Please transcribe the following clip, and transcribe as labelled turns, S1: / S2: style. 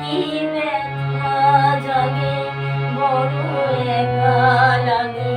S1: কি ব্যথা জাগে? বড় একা লাগে।